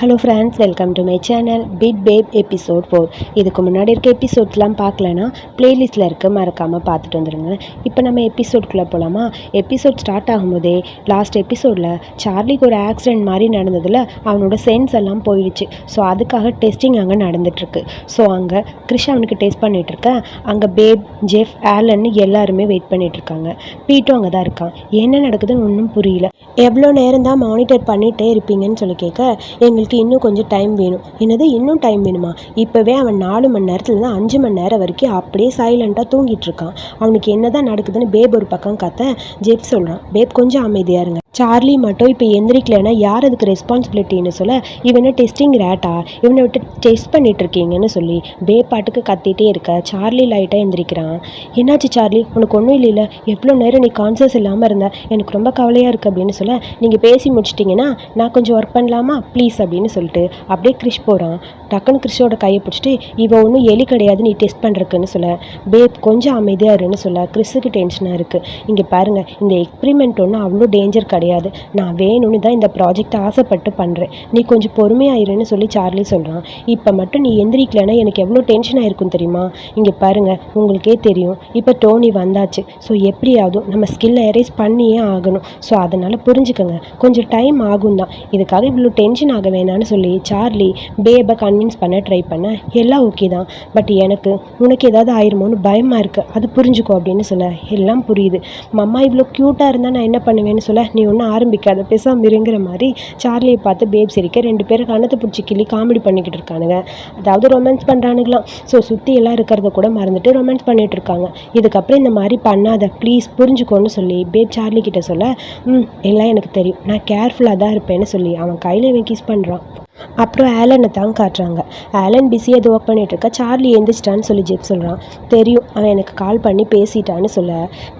Hello friends welcome to my channel bit babe episode four இதுக்கு முன்னாடி இருக்க எபிசோட்ஸ்லாம் பார்க்கலனா ப்ளேலிஸ்ட்டில் இருக்க மறக்காமல் பார்த்துட்டு வந்துடுங்க இப்போ நம்ம எபிசோட்குள்ளே போகலாமா எபிசோட் ஸ்டார்ட் ஆகும்போதே லாஸ்ட் எபிசோடில் சார்லிக்கு ஒரு ஆக்சிடென்ட் மாதிரி நடந்ததில் அவனோட சென்ஸ் எல்லாம் போயிடுச்சு. ஸோ அதுக்காக டெஸ்டிங் அங்கே நடந்துகிட்ருக்கு ஸோ அங்கே கிறிஷ் அவனுக்கு டெஸ்ட் பண்ணிகிட்ருக்கேன் அங்கே பேப் ஜெஃப் ஆலன்னு எல்லாருமே வெயிட் பண்ணிகிட்ருக்காங்க பீட்டும் அங்கே தான் இருக்கான். என்ன நடக்குதுன்னு ஒன்றும் புரியல. எவ்வளோ நேரம் தான் மானிட்டர் பண்ணிகிட்டே இருப்பீங்கன்னு சொல்லி கேட்க எங்களுக்கு இன்னும் கொஞ்சம் டைம் வேணும். என்னது இன்னும் டைம் வேணுமா? இப்போவே அவன் நாலு மணி நேரத்துலேருந்து அஞ்சு மணி நேரம் வரைக்கும் அப்படியே சைலண்ட்டாக தூங்கிட்டு இருக்கான். அவனுக்கு என்ன தான் நடக்குதுன்னு பேப் ஒரு பக்கம் கத்த ஜெப் சொல்கிறான் பேப் கொஞ்சம் அமைதியாக இருங்க. சார்லி மட்டும் இப்போ எந்திரிக்கலைன்னா யார் அதுக்கு ரெஸ்பான்சிபிலிட்டின்னு சொல்ல இவனை டெஸ்டிங் ரேட்டா இவனை விட்டு டெஸ்ட் பண்ணிட்டு இருக்கீங்கன்னு சொல்லி பே பாட்டுக்கு கத்திட்டே இருக்க. சார்லி லைட்டாக எந்திரிக்கிறான். என்னாச்சு சார்லி? உனக்கு ஒன்றும் இல்லைல்ல. எவ்வளோ நேரம் நீ கான்சியஸ் இல்லாமல் இருந்த? எனக்கு ரொம்ப கவலையாக இருக்குது அப்படின்னு சொல்ல நீங்கள் பேசி முடிச்சிட்டிங்கன்னா நான் கொஞ்சம் ஒர்க் பண்ணலாமா? ப்ளீஸ் அப்படின்னு சொல்லிட்டு அப்படியே கிறிஷ் போகிறான் டக்குன்னு கிறிஷோட கையை பிடிச்சிட்டு இவன் ஒன்றும் எலி கிடையாது நீ டெஸ்ட் பண்ணுறக்குன்னு சொல்ல. பேப் கொஞ்சம் அமைதியாக இருன்னு சொல்ல. கிறிஸுக்கு டென்ஷனாக இருக்குது இங்கே பாருங்கள் இந்த எக்ஸ்பிரிமெண்ட் ஒன்றும் அவ்வளோ டேஞ்சர் கிடையாது கிடையாது. நான் வேணும்னு தான் இந்த ப்ராஜெக்ட் ஆசைப்பட்டு பண்ணுறேன் நீ கொஞ்சம் பொறுமையாயிருன்னு சொல்லி சார்லி சொல்கிறான் இப்போ மட்டும் நீ எந்திரிக்கலைன்னா எனக்கு எவ்வளோ டென்ஷன் ஆயிருக்கும் தெரியுமா? இங்கே பாருங்கள் உங்களுக்கே தெரியும். இப்போ டோனி வந்தாச்சு. ஸோ எப்படியாவது நம்ம ஸ்கில்லை எரேஸ் பண்ணியே ஆகணும். ஸோ அதனால் புரிஞ்சுக்கோங்க. கொஞ்சம் டைம் ஆகும் தான். இதுக்காக இவ்வளோ டென்ஷன் ஆக வேணாம்னு சொல்லி சார்லி பேபை கன்வின்ஸ் பண்ண ட்ரை பண்ண எல்லாம் ஓகே தான். பட் எனக்கு உனக்கு ஏதாவது ஆயிருமோன்னு பயமாக இருக்குது அது புரிஞ்சுக்கோ அப்படின்னு சொல்ல எல்லாம் புரியுது. மம்மா இவ்வளோ க்யூட்டாக இருந்தால் நான் என்ன பண்ணுவேன்னு சொல்ல? நீ ஒன்றும் ஆரம்பிக்காத பேசாமல் இருங்கிற மாதிரி சார்லியை பார்த்து பேப் சிரிக்க ரெண்டு பேரும் கணத்தை பிடிச்சி கிள்ளி காமெடி பண்ணிக்கிட்டு இருக்கானுங்க. அதாவது ரொமான்ஸ் பண்ணுறானுங்களாம் ஸோ சுற்றி எல்லாம் இருக்கிறத கூட மறந்துட்டு ரொமான்ஸ் பண்ணிட்டு இருக்காங்க. இதுக்கப்புறம் இந்த மாதிரி பண்ணாத ப்ளீஸ் புரிஞ்சுக்கோன்னு சொல்லி பேப் சார்லி கிட்ட சொல்ல ம் எல்லாம் எனக்கு தெரியும். நான் கேர்ஃபுல்லாக தான் இருப்பேன்னு சொல்லி அவன் கையில் இவன் கிஸ் பண்ணுறான் அப்புறம் ஆலனை தான் காட்டுறாங்க. ஆலன் பிஸியாக இது ஒர்க் பண்ணிகிட்ருக்க சார்லி எழுந்திரிச்சிட்டான்னு சொல்லி ஜெப் சொல்கிறான் தெரியும் அவன் எனக்கு கால் பண்ணி பேசிட்டான்னு சொல்ல.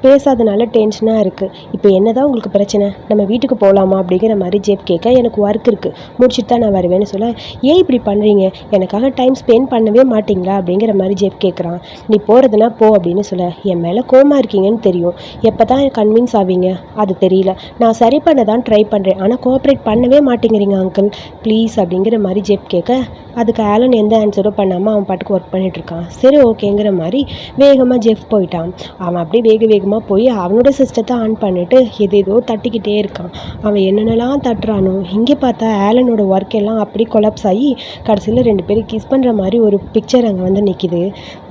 பேசாதனால டென்ஷனாக இருக்குது இப்போ என்ன தான் உங்களுக்கு பிரச்சனை? நம்ம வீட்டுக்கு போகலாமா அப்படிங்கிற மாதிரி ஜெப் கேட்க எனக்கு ஒர்க் இருக்குது முடிச்சுட்டு தான் நான் வருவேன்னு சொல்ல. ஏன் இப்படி பண்ணுறீங்க எனக்காக டைம் ஸ்பெண்ட் பண்ணவே மாட்டிங்களா? அப்படிங்கிற மாதிரி ஜெப் கேட்குறான். நீ போகிறதுனா போ அப்படின்னு சொல்ல. என் மேலே கோமா இருக்கீங்கன்னு தெரியும். எப்போ தான் கன்வின்ஸ் ஆவீங்க? அது தெரியல. நான் சரி பண்ண தான் ட்ரை பண்ணுறேன் ஆனால் கோஆப்ரேட் பண்ணவே மாட்டேங்கிறீங்க அங்கிள் ப்ளீஸ் அப்படிங்கிற மாதிரி ஜெப் கேட்க அதுக்கு ஆலன் எந்த ஆன்சரும் பண்ணாமல் அவன் பாட்டுக்கு ஒர்க் பண்ணிகிட்ருக்கான் சரி ஓகேங்கிற மாதிரி வேகமாக ஜெஃப் போயிட்டான். அவன் அப்படியே வேக வேகமாக போய் அவனோட சிஸ்டத்தை ஆன் பண்ணிவிட்டு எது ஏதோ தட்டிக்கிட்டே இருக்கான். அவன் என்னென்னலாம் தட்டுறானோ இங்கே பார்த்தா ஆலனோட ஒர்க் எல்லாம் அப்படி கொலாப்ஸ் ஆகி கடைசியில் ரெண்டு பேரும் கிஸ் பண்ணுற மாதிரி ஒரு பிக்சர் அங்கே வந்து நிற்கிது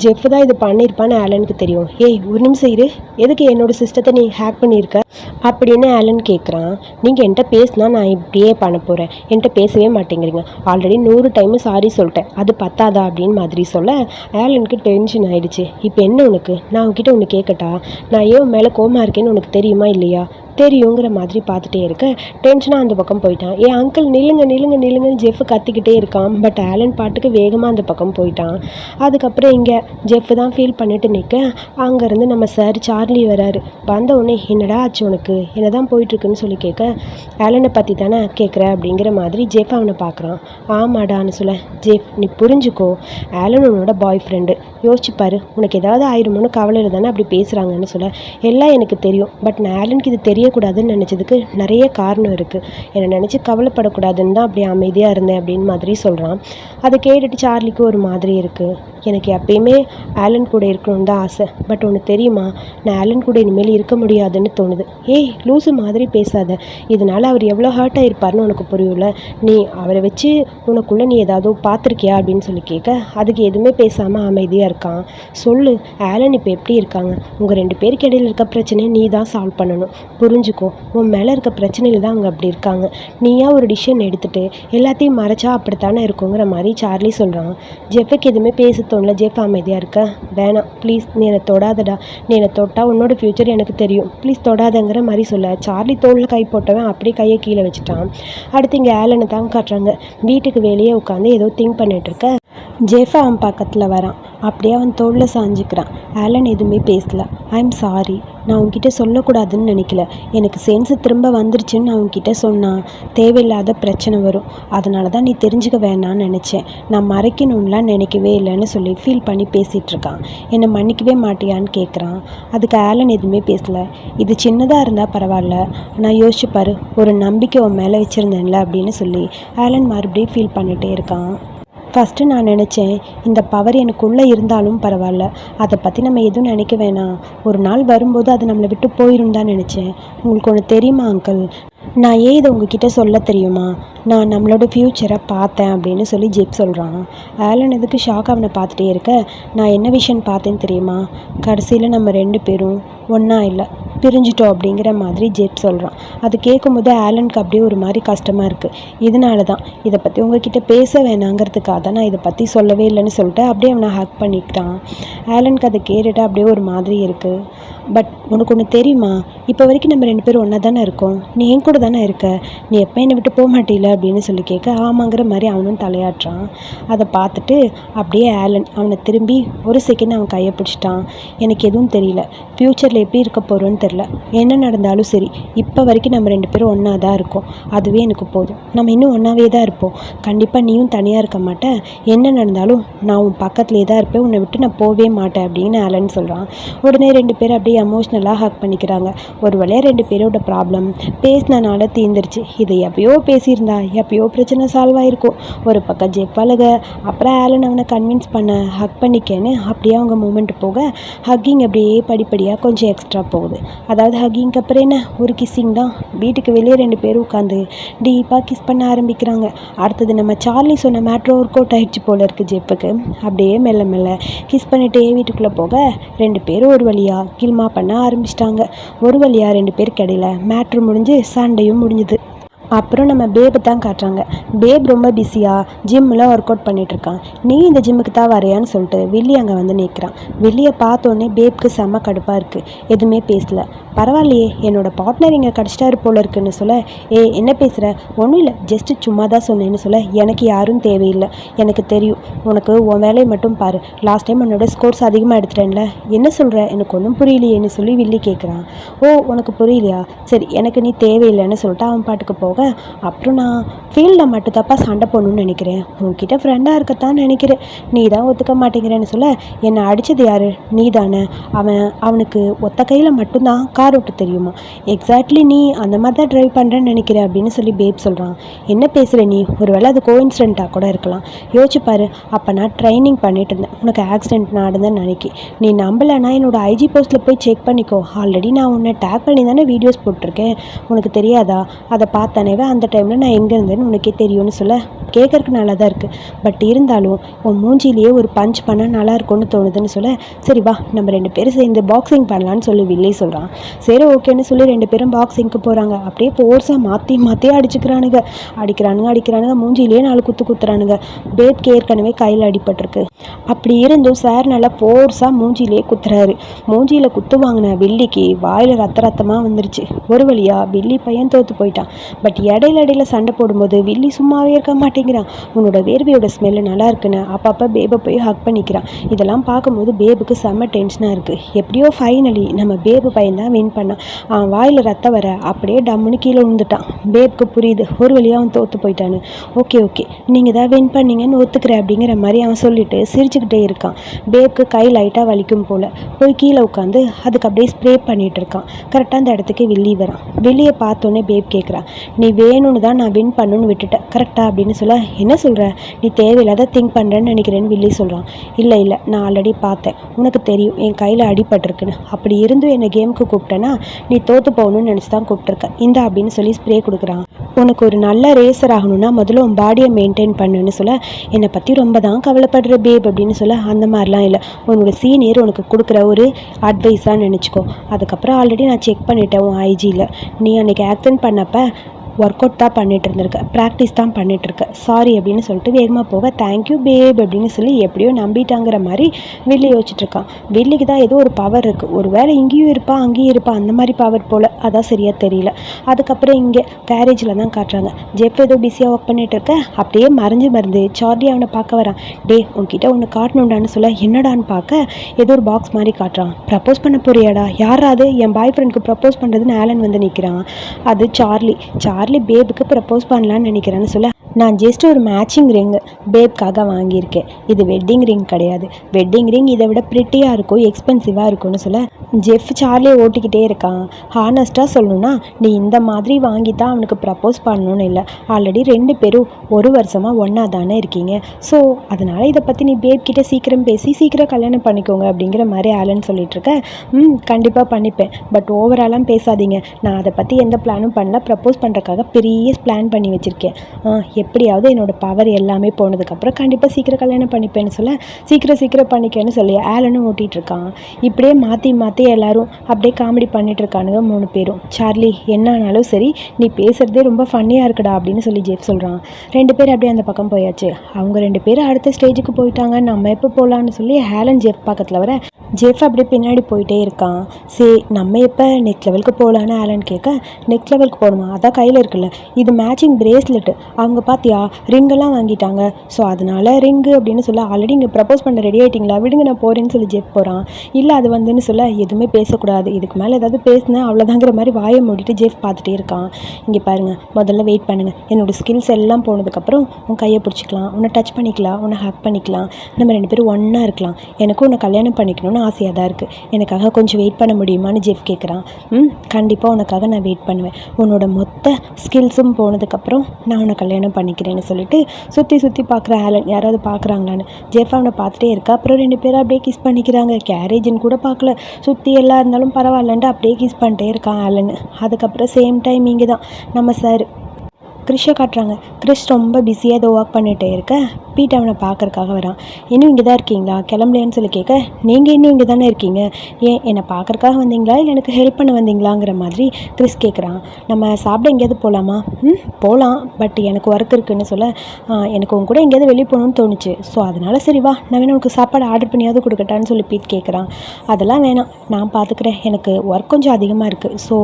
ஜெஃப் தான் இது பண்ணியிருப்பான்னு ஆலனுக்கு தெரியும். ஏய் ஒரு நிமிஷம் இரு. எதுக்கு என்னோட சிஸ்டத்தை நீ ஹேக் பண்ணியிருக்க? அப்படின்னு ஆலன் கேட்குறான் நீங்கள் என்கிட்ட பேசினா நான் இப்படியே பண்ண போகிறேன் என்கிட்ட பேசவே மாட்டேங்க. அப்படிங்கிறீங்க ஆல்ரெடி நூறு டைமு சாரி சொல்லிட்டேன். அது பத்தாதா அப்படின்னு மாதிரி சொல்ல ஆலனுக்கு டென்ஷன் ஆயிடுச்சு. இப்போ என்ன உனக்கு? நான் உங்ககிட்ட ஒன்று கேட்கட்டா நான் ஏன் மேலே கோமா இருக்கேன்னு உனக்கு தெரியுமா இல்லையா? தெரியுங்கிற மாதிரி பார்த்துட்டே இருக்க. டென்ஷனாக அந்த பக்கம் போயிட்டான். ஏன் அங்கிள் நில்லுங்க நில்லுங்க நில்லுங்கன்னு ஜெஃப் கத்திக்கிட்டே இருக்கான். பட் ஆலன் பாட்டுக்கு வேகமாக அந்த பக்கம் போயிட்டான். அதுக்கப்புறம் இங்கே ஜெஃப் தான் ஃபீல் பண்ணிட்டு நிற்க அங்கேருந்து நம்ம சார் சார்லி வராரு. வந்த உடனே என்னடா ஆச்சு உனக்கு? என்ன தான் போயிட்டுருக்குன்னு சொல்லி கேட்க ஆலனை பற்றி தானே கேட்குற அப்படிங்கிற மாதிரி ஜெஃப் அவனை பார்க்குறான். ஆமாடான்னு சொல்ல ஜே நீ புரிஞ்சுக்கோ. ஆலன் உன்னோட பாய் ஃப்ரெண்டு யோசிச்சுப்பாரு உனக்கு ஏதாவது ஆயிருமோன்னு கவலையில் தானே அப்படி பேசுகிறாங்கன்னு சொல்ல எல்லாம் எனக்கு தெரியும். பட் நான் ஆலனுக்கு இது தெரியக்கூடாதுன்னு நினச்சதுக்கு நிறைய காரணம் இருக்குது என்னை நினச்சி கவலைப்படக்கூடாதுன்னு தான் அப்படி அமைதியாக இருந்தேன் அப்படின்னு மாதிரி சொல்கிறான் அதை கேட்டுட்டு சார்லிக்கு ஒரு மாதிரி இருக்குது எனக்கு எப்பயுமே ஆலன் கூட இருக்கணும்னு தான் ஆசை. பட் ஒன்று தெரியுமா? நான் ஆலன் கூட இனிமேல் இருக்க முடியாதுன்னு தோணுது. ஏய் லூசு மாதிரி பேசாத. இதனால் அவர் எவ்வளோ ஹர்ட் ஆயிருப்பார்னு உனக்கு புரியல. நீ அவரை வச்சு உனக்குள்ளே நீ ஏதாவது பார்த்துருக்கியா அப்படின்னு சொல்லி கேட்க அதுக்கு எதுவுமே பேசாமல் அமைதியாக இருக்கான். சொல்லு ஆலன் இப்போ எப்படி இருக்காங்க? உங்கள் ரெண்டு பேருக்கு இடையில இருக்க பிரச்சனையை நீ தான் சால்வ் பண்ணணும். புரிஞ்சுக்கோ உன் மேலே இருக்க பிரச்சனையில் தான் அவங்க அப்படி இருக்காங்க. நீயா ஒரு டிசிஷன் எடுத்துகிட்டு எல்லாத்தையும் மறைச்சா அப்படித்தானே இருக்குங்கிற மாதிரி சார்லி சொல்கிறான் ஜெஃபுக்கு எதுவுமே பேச தோணல. ஜெஃப் அமைதியாக இருக்க வேணாம் ப்ளீஸ் நீ என்னை தொடாதடா. நீ என்னை தொட்டால் உன்னோட ஃப்யூச்சர் எனக்கு தெரியும். ப்ளீஸ் தொடாதங்கிற மாதிரி சொல்ல. சார்லி தோளில் கை போட்டவன் அப்படியே கையை கீழே வச்சுட்டான். அடுத்து இங்கே ஆலனை தான் காட்டுறாங்க. வீட்டுக்கு வெளியே உட்காந்து ஏதோ திங்க் பண்ணிட்டு ஜெஃபா அவன் பக்கத்தில் வரான். அப்படியே அவன் தோளில் சாஞ்சிக்கிறான். ஆலன் எதுவுமே பேசல. ஐ எம் சாரி நான் உன்கிட்ட சொல்லக்கூடாதுன்னு நினைக்கல. எனக்கு சென்ஸ் திரும்ப வந்துருச்சுன்னு நான் உன்கிட்ட சொன்னான் தேவையில்லாத பிரச்சனை வரும். அதனால தான் நீ தெரிஞ்சுக்க வேணாம்னு நினச்சேன். நான் மறைக்கணும்லாம் நினைக்கவே இல்லைன்னு சொல்லி ஃபீல் பண்ணி பேசிகிட்டு இருக்கான். என்னை மன்னிக்கவே மாட்டியான்னு கேட்குறான் அதுக்கு ஆலன் எதுவுமே பேசலை. இது சின்னதாக இருந்தால் பரவாயில்ல. நான் யோசிச்சு ஒரு நம்பிக்கை உன் மேலே வச்சுருந்தேன்ல அப்படின்னு சொல்லி ஆலன் மறுபடியும் ஃபீல் பண்ணிகிட்டே இருக்கான். ஃபஸ்ட்டு நான் நினச்சேன் இந்த பவர் எனக்குள்ளே இருந்தாலும் பரவாயில்ல. அதை பற்றி நம்ம எதுவும் நினைக்க வேணாம். ஒரு நாள் வரும்போது அது நம்மளை விட்டு போயிருந்தான் நினச்சேன். உங்களுக்கு ஒன்று தெரியுமா அங்கிள் நான் ஏன் இதை உங்ககிட்ட சொல்ல தெரியுமா? நான் நம்மளோட ஃப்யூச்சரை பார்த்தேன் அப்படின்னு சொல்லி ஜெப் சொல்கிறான் ஆலன் எதுக்கு ஷாக் அவனை பார்த்துட்டே இருக்க? நான் என்ன விஷயம் பார்த்தேன்னு தெரியுமா? கடைசியில் நம்ம ரெண்டு பேரும் ஒன்றா இல்லை பிரிஞ்சிட்டோம் அப்படிங்கிற மாதிரி ஜெப் சொல்கிறான் அது கேட்கும்போது ஆலனுக்கு அப்படியே ஒரு மாதிரி கஷ்டமாக இருக்குது இதனால தான் இதை பற்றி உங்ககிட்ட பேச வேணாங்கிறதுக்காக தான் நான் இதை பற்றி சொல்லவே இல்லைன்னு சொல்லிட்டு அப்படியே அவனை ஹக் பண்ணிக்கிட்டான் ஆலனுக்கு அதை கேட்டுட்டு அப்படியே ஒரு மாதிரி இருக்குது பட் உனக்கு ஒன்று தெரியுமா? இப்போ வரைக்கும் நம்ம ரெண்டு பேரும் ஒன்றா தானே இருக்கோம். நீ என் கூட தானே இருக்க? நீ எப்போ என்னை விட்டு போக மாட்டீல அப்படின்னு சொல்லி கேட்க ஆமாங்கிற மாதிரி அவனும் தலையாட்டுறான். அதை பார்த்துட்டு அப்படியே ஆலன் அவனை திரும்பி ஒரு செகண்ட் அவன் கையை பிடிச்சிட்டான். எனக்கு எதுவும் தெரியல. ஃப்யூச்சரில் எப்படி இருக்க போகிறோன்னு தெரில என்ன நடந்தாலும் சரி இப்போ வரைக்கும் நம்ம ரெண்டு பேரும் ஒன்றா தான் இருக்கோம். அதுவே எனக்கு போதும். நம்ம இன்னும் ஒன்றாவே தான் இருப்போம். கண்டிப்பாக நீயும் தனியாக இருக்க மாட்டேன் என்ன நடந்தாலும் நான் உன் பக்கத்துலேயே தான் இருப்பேன். உன்னை விட்டு நான் போகவே மாட்டேன் அப்படின்னு ஆலன் சொல்கிறான் உடனே ரெண்டு பேரும் அப்படியே எமோஷ்னலாக ஹக் பண்ணிக்கிறாங்க. ஒரு வழியாக ரெண்டு பேரோட ப்ராப்ளம் பேசினனால தீர்ந்துருச்சு இதை எப்பயோ பேசியிருந்தா எப்பயோ பிரச்சனை சால்வ் ஆயிருக்கும். ஒரு பக்கம் ஜெப் அழுக அப்புறம் ஆலன் அவனை கன்வின்ஸ் பண்ண ஹக் பண்ணிக்கேன்னு அப்படியே அவங்க மூமெண்ட் போக ஹக்கிங் அப்படியே படிப்படியாக கொஞ்சம் எக்ஸ்ட்ரா போகுது. அதாவது ஹக்கிங்க்கு அப்புறம் என்ன? ஒரு கிஸ்ஸிங் தான். வீட்டுக்கு வெளியே ரெண்டு பேரும் உட்காந்து டீப்பாக கிஸ் பண்ண ஆரம்பிக்கிறாங்க. அடுத்தது நம்ம சார்லி சொன்ன மேட்ரோ ஒர்க் அவுட் ஆயிடுச்சு போல இருக்குது ஜெப்புக்கு. அப்படியே மெல்ல மெல்ல கிஸ் பண்ணிட்டே வீட்டுக்குள்ளே போக ரெண்டு பேரும் ஒரு வழியாக கில்மா பண்ண ஆரம்பிச்சிட்டாங்க. ஒரு வழியாக ரெண்டு பேருக்கு இடையில மேட்ரு முடிஞ்சு சண்டையும் முடிஞ்சுது. அப்புறம் நம்ம பேபு தான் காட்டுறாங்க. பேப் ரொம்ப பிஸியாக ஜிம்மில் ஒர்க் அவுட் பண்ணிகிட்ருக்கான் நீ இந்த ஜிம்முக்கு தான் வரையான்னு சொல்லிட்டு வில்லி அங்கே வந்து நிற்கிறான் வில்லியை பார்த்தோன்னே பேப்க்கு செம்ம கடுப்பாக இருக்குது எதுவுமே பேசல. பரவாயில்லையே என்னோட பார்ட்னர் இங்கே கிடச்சிட்டாரு போல இருக்குன்னு சொல்ல ஏ என்ன பேசுகிற ஒன்றும் இல்லை ஜஸ்ட்டு சும்மா தான் சொன்னேன்னு சொல்ல எனக்கு யாரும் தேவையில்லை. எனக்கு தெரியும் உனக்கு உன் வேலையை மட்டும் பாரு. லாஸ்ட் டைம் உன்னோட ஸ்கோர்ஸ் அதிகமாக எடுத்துட்டேன்ல. என்ன சொல்கிற எனக்கு ஒன்றும் புரியலையேன்னு சொல்லி வில்லி கேட்குறான் ஓ உனக்கு புரியலையா? சரி எனக்கு நீ தேவையில்லைன்னு சொல்லிட்டு அவன் பாட்டுக்கு போக அப்புறம் நான் ஃபீல்டில் மட்டும் தப்பாக சண்டை போடணும்னு நினைக்கிறேன். உன்கிட்ட ஃப்ரெண்டாக இருக்கத்தான் நினைக்கிறேன். நீ தான் ஒத்துக்க மாட்டேங்கிறேன்னு சொல்ல என்னை அடித்தது யார்? நீ தானே அவன் அவனுக்கு ஒத்த கையில் மட்டும்தான் கார் ஓட்ட தெரியுமா? எக்ஸாக்ட்லி நீ அந்த மாதிரி தான் ட்ரைவ் பண்ணுறேன்னு நினைக்கிறேன் அப்படின்னு சொல்லி பேப் சொல்கிறான் என்ன பேசுகிற நீ? ஒருவேளை அது கோயின்சிடெண்ட்டாக கூட இருக்கலாம். யோசிச்சு பாரு அப்போ நான் ட்ரைனிங் பண்ணிட்டு இருந்தேன். உனக்கு ஆக்சிடென்ட் நடந்தேன்னு நினைக்கி. நீ நம்பலைன்னா என்னோட ஐஜி போஸ்ட்டில் போய் செக் பண்ணிக்கோ. ஆல்ரெடி நான் உன்னை டேக் பண்ணி தானே வீடியோஸ் போட்டிருக்கேன். உனக்கு தெரியாதா? அதை பார்த்தானேவே அந்த டைமில் நான் எங்கே இருந்தேன்னு உனக்கே தெரியும்னு சொல்ல. கேட்கறக்கு நல்லா தான் இருக்குது பட் இருந்தாலும் உன் மூஞ்சிலேயே ஒரு பஞ்ச் பண்ணால் நல்லா இருக்கும்னு தோணுதுன்னு சொல்ல சரி வா நம்ம ரெண்டு பேரும் சேர்ந்து பாக்ஸிங் பண்ணலான்னு சொல்லி வில்லே சொல்கிறான் சரி ஓகேன்னு சொல்லி ரெண்டு பேரும் பாக்ஸிங்க்கு போகிறாங்க அப்படியே ஃபோர்ஸாக மாற்றி மாற்றி அடிச்சுக்கிறானுங்க. அடிக்கிறானுங்க அடிக்கிறானுங்க. மூஞ்சிலேயே நாலு குத்து குத்துறானுங்க. பேப்க்கு ஏற்கனவே கையில் அடிபட்டிருக்கு. அப்படி இருந்தும் சார் நல்லா ஃபோர்ஸாக மூஞ்சிலேயே குத்துறாரு. மூஞ்சியில் குத்து வாங்கின வில்லிக்கு வாயில் ரத்த ரத்தமாக வந்துருச்சு. ஒரு வழியாக வில்லி பையன் தோற்று போயிட்டான். பட் இடையில இடையில சண்டை போடும்போது வில்லி சும்மாவே இருக்க மாட்டேங்கிறான் உன்னோட வேர்வையோட ஸ்மெல்லு நல்லா இருக்குன்னு. அப்பப்போ பேபை போய் ஹக் பண்ணிக்கிறான். இதெல்லாம் பார்க்கும்போது பேபுக்கு செம்ம டென்ஷனாக இருக்குது எப்படியோ ஃபைனலி நம்ம பேபு பையன் தான் வின் பண்ணான். அவன் வாயில் ரத்தம் வர அப்படியே டம்முன்னு கீழே விழுந்துட்டான். பேபுக்கு புரியுது. ஒரு வழியாக அவன் தோற்று போயிட்டான்னு. ஓகே ஓகே நீங்கள் தான் வின் பண்ணீங்கன்னு ஒத்துக்கிறேன் அப்படிங்கிற மாதிரி அவன் சொல்லிட்டு சிரிச்சுக்கிட்டே இருக்கான். பேப்க்கு கை லைட்டாக வலிக்கும் போல் போய் கீழே உட்காந்து அதுக்கு அப்படியே ஸ்ப்ரே பண்ணிட்டு இருக்கான். கரெக்டாக அந்த இடத்துக்கு வெளியே வரான். வெளியே பார்த்தோன்னே பேப் கேட்குறான் நீ வேணும்னு தான் நான் வின் பண்ணுன்னு விட்டுட்டேன். கரெக்டாக அப்படின்னு சொல்லி என்ன சொல்கிற நீ தேவையில்லாத திங்க் பண்ணுறேன்னு நினைக்கிறேன்னு வில்லி சொல்கிறான் இல்லை இல்லை நான் ஆல்ரெடி பார்த்தேன். உனக்கு தெரியும் என் கையில் அடிபட்டிருக்குன்னு. அப்படி இருந்தும் என்னை கேமுக்கு கூப்பிட்டேன்னா நீ தோற்று போகணும்னு நினச்சி தான் கூப்பிட்டுருக்க. இந்த அப்படின்னு சொல்லி ஸ்ப்ரே கொடுக்குறான். உனக்கு ஒரு நல்ல ரேசர் ஆகணும்னா முதல்ல உன் பாடியை மெயின்டைன் பண்ணுன்னு சொல்ல என்னை பற்றி ரொம்ப தான் கவலைப்படுற பேப் அப்படின்னு சொல்ல அந்த மாதிரிலாம் இல்லை. உன்னோட சீனியர் உனக்கு கொடுக்குற ஒரு அட்வைஸாக நினச்சிக்கோ. அதுக்கப்புறம் ஆல்ரெடி நான் செக் பண்ணிட்டேன் உன் ஐஜியில் நீ அன்றைக்கி ஆக்சிடென்ட் பண்ணப்போ ஒர்க் அவுட் தான் பண்ணிட்டு இருந்திருக்க ப்ராக்டிஸ் தான் பண்ணிட்டு இருக்க சாரி அப்படின்னு சொல்லிட்டு வேகமாக போக தேங்க்யூ பேப் அப்படின்னு சொல்லி எப்படியோ நம்பிட்டாங்கிற மாதிரி வில்லி யோசிச்சுட்டு இருக்கான். வில்லிக்கு தான் ஏதோ ஒரு பவர் இருக்குது ஒரு வேளை இங்கேயும் இருப்பா அங்கேயும் இருப்பா அந்த மாதிரி பவர் போல். அதான் சரியாக தெரியல. அதுக்கப்புறம் இங்கே கேரேஜில் தான் காட்டுறாங்க. ஜெப் ஏதோ பிஸியாக ஒர்க் பண்ணிட்டு இருக்க அப்படியே மறைஞ்சு மருந்து சார்லி அவனை பார்க்க வரான். டே உன்கிட்ட ஒன்று காட்டணுண்டான்னு சொல்ல என்னடான்னு பார்க்க? ஏதோ ஒரு பாக்ஸ் மாதிரி காட்டுறான். ப்ரப்போஸ் பண்ண போறியாடா? யாராவது என் பாய் ஃப்ரெண்டுக்கு ப்ரப்போஸ் பண்ணுறதுன்னு ஆலன் வந்து நிற்கிறான் அது சார்லி. சார்லி பேபுக்கு ப்ரப்போஸ் பண்ணலான்னு நினைக்கிறேன்னு சொல்ல. நான் ஜஸ்ட் ஒரு மேட்சிங் ரிங் பேப்காக வாங்கியிருக்கேன். இது வெட்டிங் ரிங் கிடையாது. வெட்டிங் ரிங் இதை விட ப்ரிட்டியாக இருக்கும் எக்ஸ்பென்சிவாக இருக்கும்னு சொல்ல ஜெஃப் சார்லியை ஓட்டிக்கிட்டே இருக்கான். ஹானஸ்ட்டாக சொல்லணும்னா நீ இந்த மாதிரி வாங்கி தான் அவனுக்கு ப்ரப்போஸ் பண்ணணும்னு இல்லை. ஆல்ரெடி ரெண்டு பேரும் ஒரு வருஷமாக ஒன்றா தானே இருக்கீங்க. ஸோ அதனால் இதை பற்றி நீ பேப்கிட்ட சீக்கிரம் பேசி சீக்கிரம் கல்யாணம் பண்ணிக்கோங்க அப்படிங்கிற மாதிரி ஆளுன்னு சொல்லிட்டுருக்க. ம் கண்டிப்பாக பண்ணிப்பேன். பட் ஓவராலாம் பேசாதீங்க. நான் அதை பற்றி எந்த பிளானும் பண்ணல. ப்ரப்போஸ் பண்ணுறக்காக பெரிய பிளான் பண்ணி வச்சுருக்கேன். எப்படியாவது என்னோட பவர் எல்லாமே போனதுக்கப்புறம் கண்டிப்பாக சீக்கிரம் கல்யாணம் பண்ணிப்பேன்னு சொல்ல சீக்கிரம் சீக்கிரம் பண்ணிக்கன்னு சொல்லி ஆலனும் ஓட்டிகிட்டு இருக்கான் இப்படியே மாற்றி மாற்றி எல்லாரும் அப்படியே காமெடி பண்ணிட்டு இருக்கானுங்க மூணு பேரும். சார்லி என்ன ஆனாலும் சரி நீ பேசுகிறதே ரொம்ப ஃபன்னியாக இருக்குடா அப்படின்னு சொல்லி ஜெஃப் சொல்கிறான் ரெண்டு பேர் அப்படியே அந்த பக்கம் போயாச்சு. அவங்க ரெண்டு பேரும் அடுத்த ஸ்டேஜுக்கு போயிட்டாங்க. நம்ம எப்போ போகலான்னு சொல்லி ஹேலன் ஜெஃப் பக்கத்தில் வர ஜெஃப் அப்படியே பின்னாடி போயிட்டே இருக்கான். சரி நம்ம எப்போ நெக்ஸ்ட் லெவலுக்கு போகலான்னு ஆலன் கேட்க நெக்ஸ்ட் லெவலுக்கு போகணுமா? அதான் கையில் இருக்குல்ல. இது மேட்சிங் பிரேஸ்லெட்டு அவங்க பார்த்தியா ரிங்கெல்லாம் வாங்கிட்டாங்க. ஸோ அதனால ரிங்கு அப்படின்னு சொல்ல ஆல்ரெடி இங்கே ப்ரப்போஸ் பண்ண ரெடி ஆகிட்டிங்களா விடுங்க நான் போகிறேன்னு சொல்லி ஜெப் போகிறான் இல்லை அது வந்துன்னு சொல்ல எதுவுமே பேசக்கூடாது. இதுக்கு மேலே ஏதாவது பேசினேன் அவ்வளோதாங்கிற மாதிரி வாயை மூடிட்டு ஜெஃப் பார்த்துட்டே இருக்கான். இங்கே பாருங்கள் முதல்ல வெயிட் பண்ணுங்கள் என்னோடய ஸ்கில்ஸ் எல்லாம் போனதுக்கப்புறம் உன் கையை பிடிச்சிக்கலாம். உன்னை டச் பண்ணிக்கலாம். உன்னை ஹக் பண்ணிக்கலாம். நம்ம ரெண்டு பேரும் ஒன்றா இருக்கலாம். எனக்கும் உன்னை கல்யாணம் பண்ணிக்கணும்னு ஆசையாக தான் இருக்குது எனக்காக கொஞ்சம் வெயிட் பண்ண முடியுமான்னு ஜெஃப் கேட்குறான் ம் கண்டிப்பாக உனக்காக நான் வெயிட் பண்ணுவேன். உன்னோட மொத்த ஸ்கில்ஸும் போனதுக்கப்புறம் நான் உன்னை கல்யாணம் பண்ணிக்கிறேன்னு சொல்லிட்டு சுற்றி சுற்றி பார்க்குற ஆலன் யாராவது பார்க்குறாங்களான்னு ஜெஃப் அவனை பார்த்துட்டே இருக்கா. அப்புறம் ரெண்டு பேரும் அப்படியே கிஸ் பண்ணிக்கிறாங்க. கேரேஜின்னு கூட பார்க்கல. சுற்றி எல்லாம் இருந்தாலும் பரவாயில்லன்ட்டு அப்படியே கிஸ் பண்ணிட்டே இருக்கான் ஆலன். அதுக்கப்புறம் சேம் டைம் இங்கே தான். நம்ம சார் கிறிஷை காட்டுறாங்க. கிறிஷ் ரொம்ப பிஸியாக ஏதோ ஒர்க் பண்ணிகிட்டே இருக்க. பீட் அவனை பார்க்கறக்காக வரான். இன்னும் இங்கே தான் இருக்கீங்களா? கிளம்பலையான்னு சொல்லி கேட்க நீங்கள் இன்னும் இங்கே தானே இருக்கீங்க? ஏன் என்னை பார்க்கறக்காக வந்தீங்களா? இல்லை எனக்கு ஹெல்ப் பண்ண வந்தீங்களாங்கிற மாதிரி? கிறிஸ் கேட்குறான். நம்ம சாப்பிட எங்கேயாவது போகலாமா ம் போகலாம் பட் எனக்கு ஒர்க் இருக்குன்னு சொல்ல எனக்கு உன் கூட எங்கேயாவது வெளியே போகணும்னு தோணுச்சு. ஸோ அதனால் சரி வா. நான் வேணும் உனக்கு சாப்பாடு ஆர்டர் பண்ணியாவது கொடுக்கட்டான்னு சொல்லி பீட் கேட்குறான். அதெல்லாம் வேணாம். நான் பார்த்துக்கிறேன். எனக்கு ஒர்க் கொஞ்சம் அதிகமாக இருக்குது ஸோ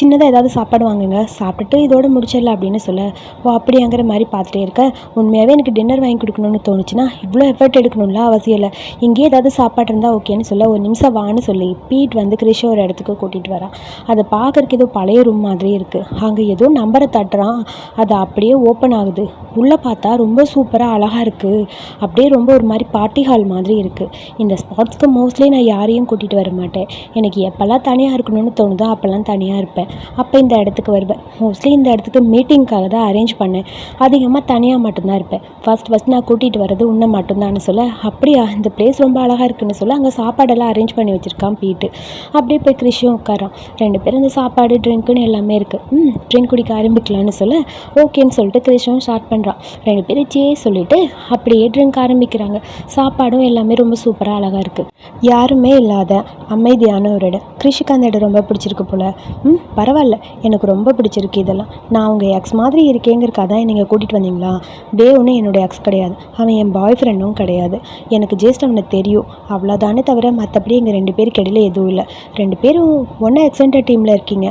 சின்னதாக ஏதாவது சாப்பாடு வாங்குங்க. சாப்பிட்டுட்டு இதோட முடிச்சிடலாம் அப்படின்னு சொல்ல ஓ அப்படியாங்கிற மாதிரி பார்த்துட்டே இருக்க. உண்மையாகவே எனக்கு டின்னர் வாங்கி கொடுக்கணும்னு தோணுச்சுன்னா இவ்வளோ எஃபர்ட் எடுக்கணும்ல அவசியம் இல்லை. இங்கேயே ஏதாவது சாப்பாடு இருந்தால் ஓகேன்னு சொல்ல ஒரு நிமிஷம் வான்னு சொல்லி. பீட் வந்து கிறிஷ ஒரு இடத்துக்கு கூட்டிகிட்டு வரான் அதை பார்க்கறக்கு ஏதோ பழைய ரூம் மாதிரி இருக்குது அங்கே ஏதோ நம்பரை தட்டுறான். அது அப்படியே ஓப்பன் ஆகுது. உள்ளே பார்த்தா ரொம்ப சூப்பராக அழகாக இருக்குது அப்படியே ரொம்ப ஒரு மாதிரி பார்ட்டி ஹால் மாதிரி இருக்குது இந்த ஸ்பாட்ஸ்க்கு மோஸ்ட்லி நான் யாரையும் கூட்டிகிட்டு வர மாட்டேன். எனக்கு எப்போல்லாம் தனியாக இருக்கணும்னு தோணுதோ அப்போல்லாம் தனியாக இருப்பேன். அப்போ இந்த இடத்துக்கு வருவேன். மோஸ்ட்லி இந்த இடத்துக்கு மீட்டிங்க்காக தான் அரேஞ்ச் பண்ணேன். அதிகமாக தனியாக மட்டும்தான் இருப்பேன். ஃபர்ஸ்ட் ஃபஸ்ட் நான் கூட்டிகிட்டு வர்றது உன்னை மட்டும்தான்னு சொல்ல அப்படியா இந்த பிளேஸ் ரொம்ப அழகாக இருக்குன்னு சொல்ல. அங்கே சாப்பாடெல்லாம் அரேஞ்ச் பண்ணி வச்சுருக்கான் பீட்டு அப்படியே போய் கிருஷியும் உட்காரான். ரெண்டு பேரும் இந்த சாப்பாடு ட்ரிங்க்குன்னு எல்லாமே இருக்குது ம் ட்ரிங்க் குடிக்க ஆரம்பிக்கலான்னு சொல்ல. ஓகேன்னு சொல்லிட்டு கிருஷியும் ஸ்டார்ட் பண்ணுறான் ரெண்டு பேரும் சே சொல்லிவிட்டு அப்படியே ட்ரிங்க் ஆரம்பிக்கிறாங்க. சாப்பாடும் எல்லாமே ரொம்ப சூப்பராக அழகாக இருக்குது யாருமே இல்லாத அமைதியான ஒரு இடம். கிருஷிக்கு அந்த இடம் ரொம்ப பிடிச்சிருக்கு போல். ம் பரவாயில்ல எனக்கு ரொம்ப பிடிச்சிருக்கு இதெல்லாம். நான் உங்கள் எக்ஸ் மாதிரி இருக்கேங்கிறக்காக தான் நீங்கள் கூட்டிகிட்டு வந்தீங்களா? டே ஒன்றும் என்னுடைய எக்ஸ் கிடையாது. அவன் என் பாய் ஃப்ரெண்டும் கிடையாது. எனக்கு ஜஸ்ட் அவனை தெரியும். அவ்வளோதானே தவிர மற்றபடி எங்கள் ரெண்டு பேருக்கு இடையில எதுவும் இல்லை. ரெண்டு பேரும் ஒன்றா எக்ஸென்டர் டீமில் இருக்கீங்க.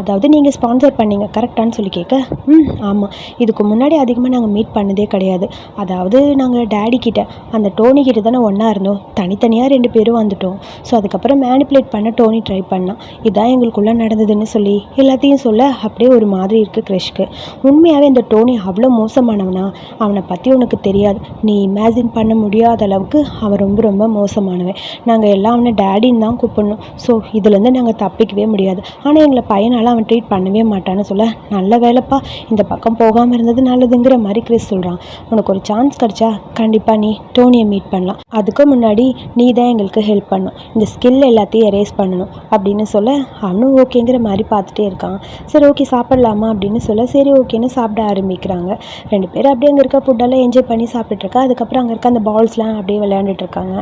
அதாவது நீங்கள் ஸ்பான்சர் பண்ணீங்க. கரெக்டானு சொல்லி கேட்க? ம் ஆமாம் இதுக்கு முன்னாடி அதிகமாக நாங்கள் மீட் பண்ணதே கிடையாது. அதாவது நாங்கள் டேடி கிட்ட அந்த டோனி கிட்ட தானே ஒன்றா இருந்தோம். தனித்தனியாக ரெண்டு பேரும் வந்துட்டோம். ஸோ அதுக்கப்புறம் மேனிப்புலேட் பண்ண டோனி ட்ரை பண்ணான். இதான் எங்களுக்குள்ளே நடந்ததுன்னு சொல்லி எல்லாத்தையும் சொல்ல அப்படியே ஒரு மாதிரி இருக்குது கிறிஷ்க்கு உண்மையாகவே இந்த டோனி அவ்வளோ மோசமானவனா? அவனை பற்றி உனக்கு தெரியாது. நீ இமேஜின் பண்ண முடியாத அளவுக்கு அவன் ரொம்ப ரொம்ப மோசமானவன். நாங்கள் எல்லாம் அவனை டேடின்னு தான் கூப்பிடணும். ஸோ இதுலேருந்து நாங்கள் தப்பிக்கவே முடியாது. ஆனால் எங்களை பையனால் அவன் ட்ரீட் பண்ணவே மாட்டான்னு சொல்ல நல்ல வேலைப்பா. இந்த பக்கம் போகாமல் இருந்தது நல்லதுங்கிற மாதிரி கிறிஸ் சொல்கிறான் உனக்கு ஒரு சான்ஸ் கிடச்சா கண்டிப்பாக நீ டோனியை மீட் பண்ணலாம். அதுக்கு முன்னாடி நீ தான் எங்களுக்கு ஹெல்ப் பண்ணும் இந்த ஸ்கில் எல்லாத்தையும் எரேஸ் பண்ணணும் அப்படின்னு சொல்ல அவனும் ஓகேங்கிற மாதிரி பார்த்துட்டே இருக்கான். சரி ஓகே சாப்பிட்லாமா அப்படின்னு சொல்ல சரி ஓகேன்னு சாப்பிட ஆரம்பிக்கிறாங்க. ரெண்டு பேரும் அப்படியே அங்கே இருக்க ஃபுட்டெல்லாம் என்ஜாய் பண்ணி சாப்பிட்டுருக்கா அதுக்கப்புறம் அங்கே இருக்க அந்த பால்ஸ்லாம் அப்படியே விளையாண்டுட்டு இருக்காங்க.